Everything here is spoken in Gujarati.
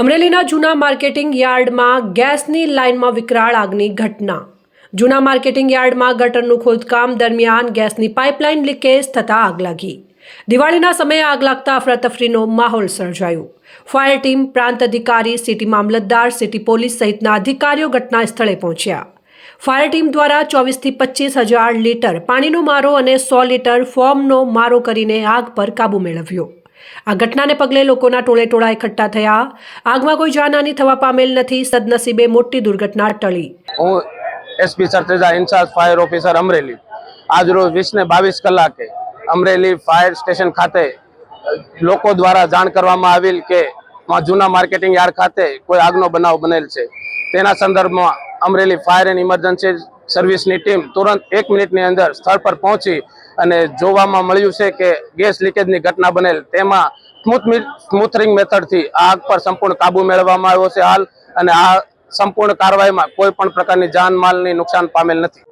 અમરેલીના જૂના માર્કેટિંગ યાર્ડમાં ગેસની લાઇનમાં વિકરાળ આગની ઘટના. જૂના માર્કેટિંગ યાર્ડમાં ગટરનું ખોદકામ દરમિયાન ગેસની પાઇપલાઇન લીકેજ થતાં આગ લાગી. દિવાળીના સમયે આગ લાગતા અફરાતફરીનો માહોલ સર્જાયો. ફાયર ટીમ, પ્રાંત અધિકારી, સિટી મામલતદાર, સિટી પોલીસ સહિતના અધિકારીઓ ઘટના સ્થળે પહોંચ્યા. ફાયર ટીમ દ્વારા ચોવીસથી પચીસ હજાર લીટર પાણીનો મારો અને સો લીટર ફોર્મનો મારો કરીને આગ પર કાબૂ મેળવ્યો. આ ઘટનાને પગલે લોકોના ટોળે ટોળા એકઠા થયા. આગમાં કોઈ જાનહાની થવા પામેલ નથી, સદનસીબે મોટી દુર્ઘટના ટળી. હું SP Sarteja incharge fire officer Amreli. આજ રોજ વીસ ને બાવીસ કલાકે અમરેલી ફાયર સ્ટેશન ખાતે લોકો દ્વારા જાણ કરવામાં આવેલ કે જૂના માર્કેટિંગ યાર્ડ ખાતે કોઈ આગનો બનાવ બનેલ છે. તેના સંદર્ભમાં અમરેલી ફાયર એન્ડ ઇમરજન્સી સર્વિસની ટીમ તુરંત એક મિનિટની અંદર સ્થળ પર પહોંચી અને જોવામાં મળ્યું છે કે ગેસ લીકેજની ઘટના બનેલ. તેમાં સ્મૂથ સ્મૂથરિંગ મેથડથી આગ પર સંપૂર્ણ કાબુ મેળવવામાં આવ્યો છે હાલ અને આ સંપૂર્ણ કાર્યવાહીમાં કોઈ પણ પ્રકારની જાનમાલની નુકસાન પામેલ નથી.